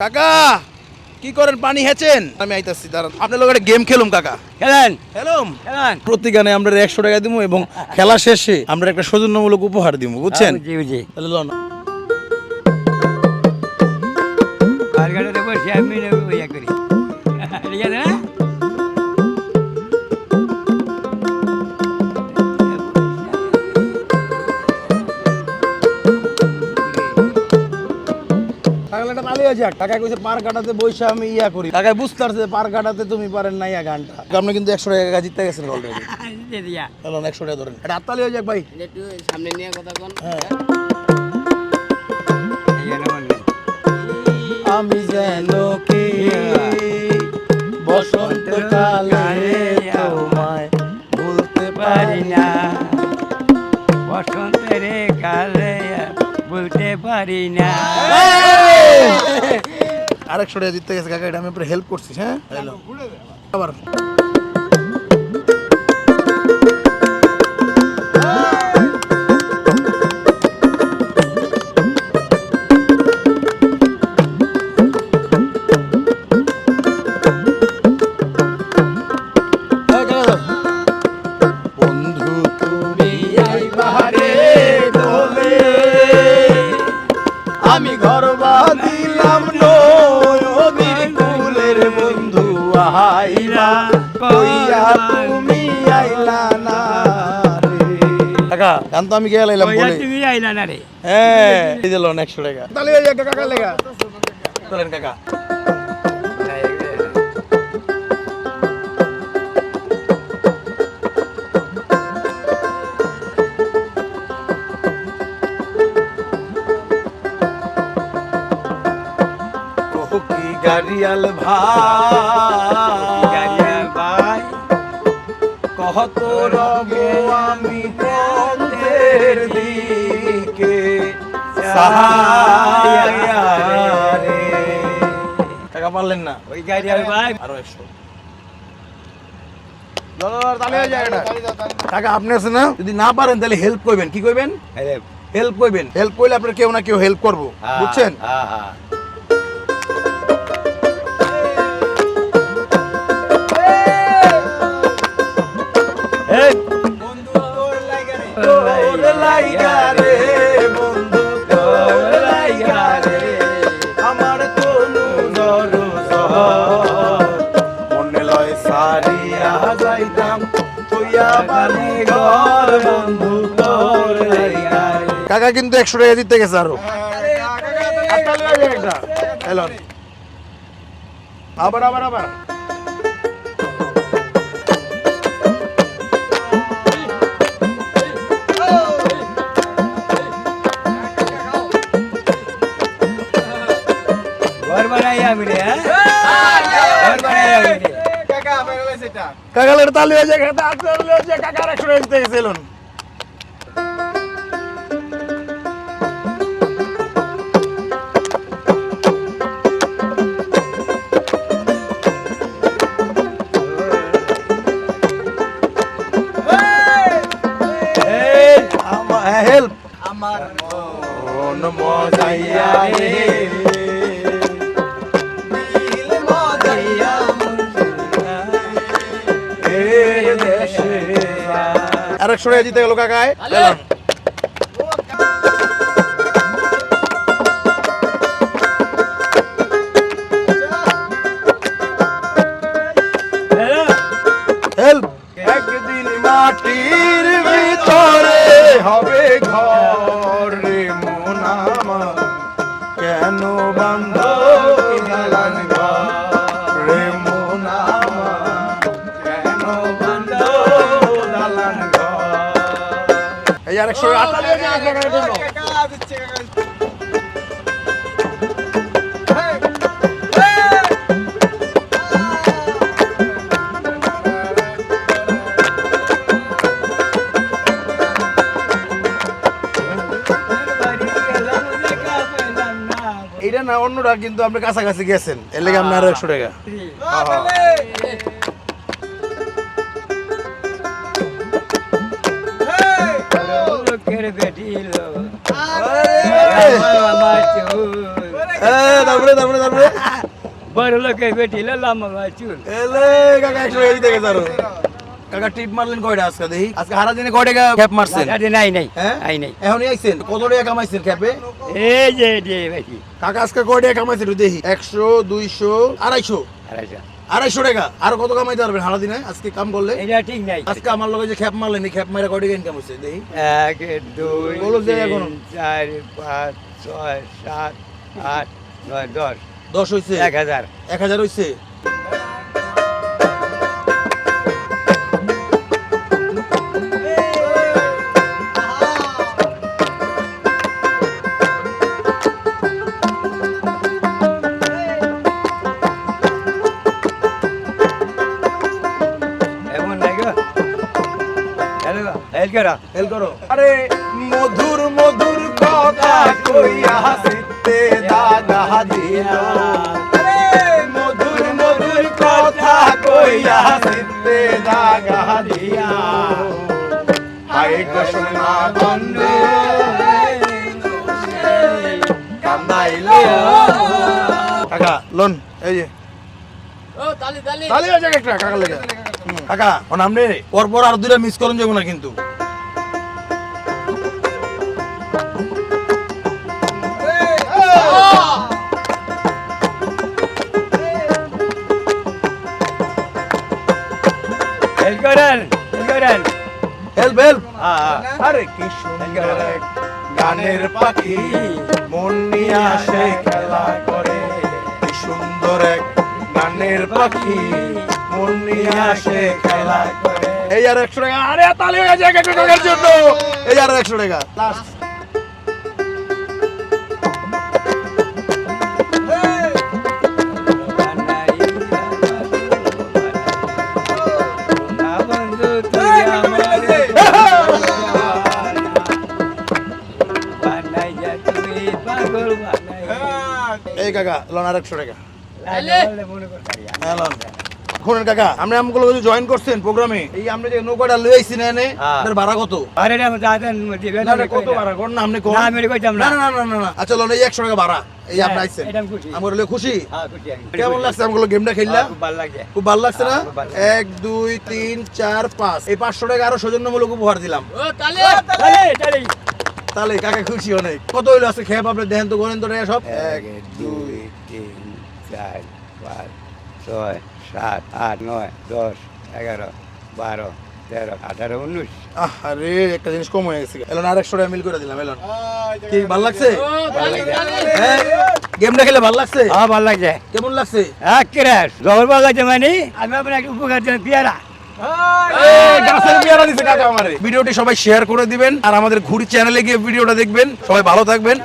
কাকা কি করেন? পানি হেছেন আমি আইতাছি দাঁড়ান। আপনার লোক একটা গেম খেলুম কাকা। খেলেন? খেলুম। খেলেন? প্রতি গানে আমরা একশো টাকা দিব এবং খেলা শেষে আমরা একটা সৌজন্যমূলক উপহার দিব বুঝছেন? জি বুঝি। তাহলে লন আর গাড়িতে বসে আমি ইয়ে করি। কাকা কইছে পার কাটাতে বইসা আমি ইয়া করি। বুঝতে পারছে পার কাটাতে তুমি পারেন না ইয়া গানটা। আপনি কিন্তু একশো টাকা জিততে গেছেন অলরেডি চলুন একশো টাকা ধরেন। এটা হাততালি হয়ে যাক ভাই। একটু সামনে নিয়ে কথা কোন হ্যাঁ। আমি যেন কি বসন্তকালে তোমায় পারি না। আরেকশো টাকা জিততে গেছে কাকা এটা আমি হেল্প করছি হ্যাঁ? আবার। বন্ধু কইয়া তুমি আইলা না রে। গান তো আমি ওই আর বলে। তুমি আইলা না রে। হ্যাঁ এই দিল একশো টাকা। তাহলে ওই একটা কাকা লেগা। চলেন কাকা। কি গাড়িয়াল ভাই? রব আমি পথের দিকে। টাকা পারলেন না। ওই গাড়িয়ার ভাই। আরও একশো। টাকা আপনি আছেন না? যদি না পারেন তাহলে হেল্প করবেন। কি করবেন? হেল্প করবেন। হেল্প করলে আপনার কেউ না কেউ হেল্প করব। বুঝছেন? হ্যাঁ হ্যাঁ। যাইতাম তুইয়া বালি ঘর বন্ধু তোর কাকা কিন্তু একশো টাকা দিতে গেছে আরও। হ্যালো আবার আবার আবার। কাকালের তালি হয়ে যায় কাকা তালি হয়ে কাকার একশো টাকা হেল্প আমার মন মজাইয়া রে আর একশো টাকা জিতে গেল কাকায়। একদিন মাটির ভিতরে হবে ঘর। একশো কাকার জন্য। এটা না অন্যটা কিন্তু আপনি কাছাকাছি গেছেন। এর লেগে আপনি আরও একশো টাকা। লোকের বেটি লো এই, আমার চুল এই, তারপরে তারপরে তারপরে বড় লোকের বেটি লম্বা চুল এলে কাকা একশো কাকা টিপ মারলেন কয়টা আজকে দেখি? আজকে হারা দিনে কয় টাকা ক্যাপ মারছেন? আরে নাই নাই হ্যাঁ? নাই নাই। এখনই আইছেন? কত টাকা কামাইছেন ক্যাপে এই যে বেটি কাকা আজকে কয় টাকা কামাইছেন দেখি। একশো দুইশো আড়াইশো। আড়াইশো। আড়াইশো টাকা। আর কত কামাইতে পারবেন হারা দিনে আজকে কাম করলে? এটা ঠিক নাই। আজকে আমার লগে যে খ্যাপ মারলেন এই খ্যাপ মারা কয় ইনকাম হচ্ছে দেখি? এক দুই বলো যে এখন। চার পাঁচ ছয় সাত আট নয় দশ। দশ হয়েছে এক হাজার। এক হাজার হইছে? হ্যালো হেল করো হেল করো আরে মধুর মধুর কথা কইয়া হাসিতে দাদা দিল। আরে মধুর মধুর কথা কইয়া হাসিতে দাগা দিয়া না বন্ধু কান্দাইলো। কাকা লোন এই যে। ও তালি তালি। আছে একটা কাকা লেগে। কাকা ও নাম রে পরপর আর দুটা মিস করুন যাব না কিন্তু। আরে কি সুন্দর এক গানের পাখি মন নিয়ে আসে খেলা করে। কি সুন্দর এক গানের পাখি মন নিয়ে আসে খেলা করে। এই আর একশো টাকা। আরে তালে হয়ে গেছে এক টাকার জন্য। এই আর একশো টাকা। বন্ধু এই কাকা লোন আর একশো টাকা। তাহলে? করতে লোন শুনেন কাকা আপনি আমগুলো যদি জয়েন করছেন প্রোগ্রামে এই আপনি যে নৌকাটা লই আইছি না এনে। ভাড়া কত? আরে রে আমার দাদা না না কত ভাড়া? কোন না আপনি কোন? না, আমি কইতাম না। না না না না না আচ্ছা লোন এই একশো টাকা ভাড়া এই আপনি হ্যাঁ, আইছেন। এটা আমি আমার হলে খুশি? হ্যাঁ খুশি কেমন লাগছে আমগুলো গেমটা খেললা? খুব ভালো লাগে খুব ভালো লাগছে না? হ্যাঁ, খুব ভালো। এক দুই তিন চার পাঁচ। এই পাঁচশো টাকা আরও সৌজন্যমূলক উপহার দিলাম। ও তালি। তাহলে কাকা খুশি অনেক কত হইল আছে খেয়ে আপনি? দেখেন তো গণেন তো সব। এক দুই তিন চার পাঁচ ছয় সাত আট নয় দশ এগারো বারো তেরো আঠারো উনিশ। আরে একটা জিনিস কম হয়ে গেছে। এলন আর একশো টাকা মিল করে দিলাম এলন। কি ভালো লাগছে? হ্যাঁ? গেমটা খেলে ভালো লাগছে? হ্যাঁ ভালো লাগছে। কেমন লাগছে? এক ক্রাশ জবর ভালো লাগছে মানে? আমি আপনার একটা উপকার দিলাম পেয়ারা। ভিডিওটি সবাই শেয়ার করে দিবেন আর আমাদের ঘুরি চ্যানেলে গিয়ে ভিডিওটা দেখবেন। সবাই ভালো থাকবেন।